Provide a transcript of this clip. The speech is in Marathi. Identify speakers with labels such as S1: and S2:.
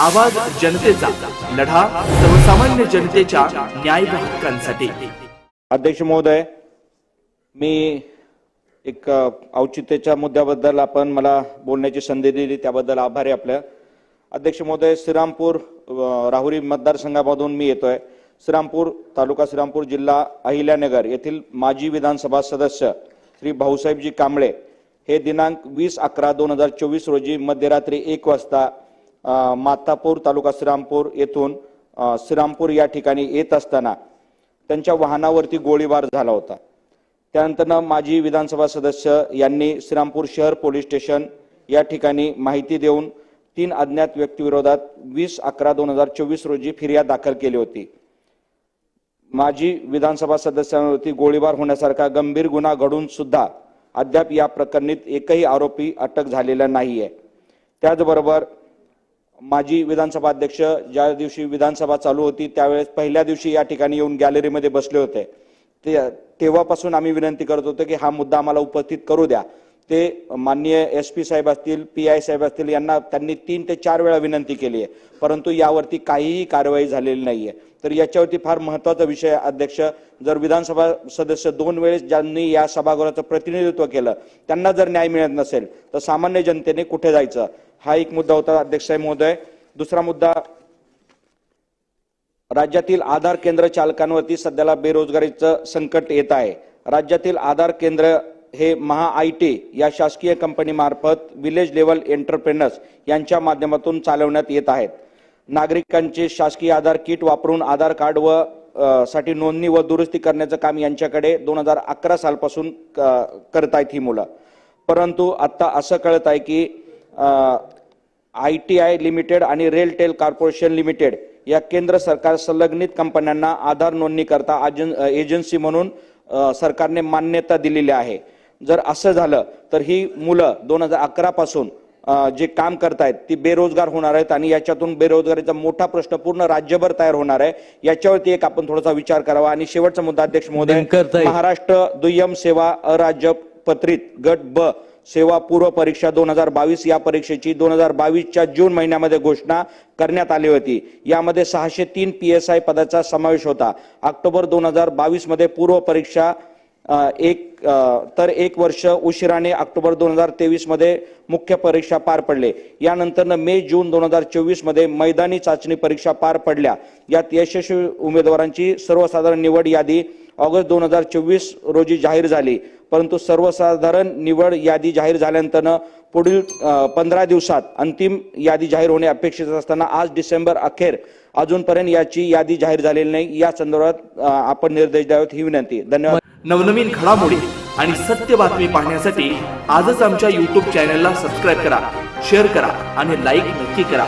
S1: आवाज जनतेचा लढा सर्वसामान्य जनतेच्या न्याय हक्कांसाठी.
S2: अध्यक्ष महोदय मी एक औचित्याच्या मुद्द्याबद्दल आपण मला बोलण्याची संधी दिली त्याबद्दल आभारी आपल्या अध्यक्ष महोदय श्रीरामपूर राहुरी मतदारसंघामधून मी येतोय. श्रीरामपूर तालुका श्रीरामपूर जिल्हा अहिल्यानगर येथील माजी विधानसभा सदस्य श्री भाऊसाहेबजी कांबळे हे दिनांक वीस अकरा दोन हजार चोवीस रोजी मध्यरात्री एक वाजता मातापूर तालुका श्रीरामपूर येथून श्रीरामपूर या ठिकाणी येत असताना त्यांच्या वाहनावरती गोळीबार झाला होता. त्यानंतरनं माजी विधानसभा सदस्य यांनी श्रीरामपूर शहर पोलीस स्टेशन या ठिकाणी माहिती देऊन तीन अज्ञात व्यक्तीविरोधात वीस अकरा दोन हजार चोवीस रोजी फिर्याद दाखल केली होती. माजी विधानसभा सदस्यांवरती गोळीबार होण्यासारखा गंभीर गुन्हा घडून सुद्धा अद्याप या प्रकरणी एकही आरोपी अटक झालेला नाहीये. त्याचबरोबर माजी विधानसभा अध्यक्ष ज्या दिवशी विधानसभा चालू होती त्यावेळेस पहिल्या दिवशी या ठिकाणी येऊन गॅलरीमध्ये बसले होते. ते तेव्हापासून आम्ही विनंती करत होतो की हा मुद्दा आम्हाला उपस्थित करू द्या. ते माननीय एस पी साहेब असतील पी आय साहेब असतील यांना त्यांनी तीन ते चार वेळा विनंती केली आहे. परंतु यावरती काहीही कारवाई झालेली नाही आहे तर याच्यावरती फार महत्त्वाचा विषय अध्यक्ष. जर विधानसभा सदस्य दोन वेळेस ज्यांनी या सभागृहाचं प्रतिनिधित्व केलं त्यांना जर न्याय मिळत नसेल तर सामान्य जनतेने कुठे जायचं? हा एक मुद्दा होता अध्यक्षसाहेब महोदय. दुसरा मुद्दा राज्यातील आधार केंद्र चालकांवरती सध्याला बेरोजगारीचं संकट येत आहे. राज्यातील आधार केंद्र हे महा आय टी या शासकीय कंपनीमार्फत विलेज लेवल एंटरप्रेनर्स यांच्या माध्यमातून चालवण्यात येत आहेत. नागरिकांचे शासकीय आधार किट वापरून आधार कार्ड व साठी नोंदणी व दुरुस्ती करण्याचं काम यांच्याकडे दोन हजार अकरा सालपासून क- करतायत ही मुलं. परंतु आत्ता असं कळत आहे की आय टी आय लिमिटेड आणि रेलटेल कॉर्पोरेशन लिमिटेड या केंद्र सरकार संलग्नित कंपन्यांना आधार नोंदणी करता एजन्सी म्हणून सरकारने मान्यता दिलेली आहे जर असं झालं तर ही मुलं दोन हजार अकरा पासून जे काम करतायत ती बेरोजगार होणार आहेत आणि याच्यातून बेरोजगारीचा मोठा प्रश्न पूर्ण राज्यभर तयार होणार आहे याच्यावरती एक आपण थोडासा विचार करावा आणि शेवटचा मुद्दा अध्यक्ष महोदय. महाराष्ट्र दुय्यम सेवा अराज्य पत्रित गट ब सेवा पूर्व परीक्षा दोन हजार बावीस या परीक्षेची दोन हजार बावीसच्या जून महिन्यामध्ये घोषणा करण्यात आली होती. यामध्ये सहाशे तीन पी एस आय पदाचा समावेश होता. ऑक्टोबर दोन हजार बावीसमध्ये पूर्व परीक्षा एक तर एक वर्ष उशिराने ऑक्टोबर दोन हजार तेवीसमध्ये मुख्य परीक्षा पार पडले. यानंतर मे जून दोन हजार चोवीसमध्ये मैदानी चाचणी परीक्षा पार पडल्या. यात यशस्वी उमेदवारांची सर्वसाधारण निवड यादी ऑगस्ट दोन हजार चोवीस रोजी जाहीर झाली. परंतु सर्वसाधारण निवड यादी जाहीर झाल्यानंतर पुढील पंधरा दिवसात अंतिम यादी जाहीर होणे अपेक्षित असताना आज डिसेंबर अखेर अजूनपर्यंत याची यादी जाहीर झालेली नाही. या संदर्भात आपण निर्देश द्यावेत ही विनंती. धन्यवाद.
S1: नवनवीन घडामोडी आणि सत्य बातमी पाहण्यासाठी आजच आमच्या युट्यूब चॅनलला सबस्क्राईब करा शेअर करा आणि लाईक नक्की करा.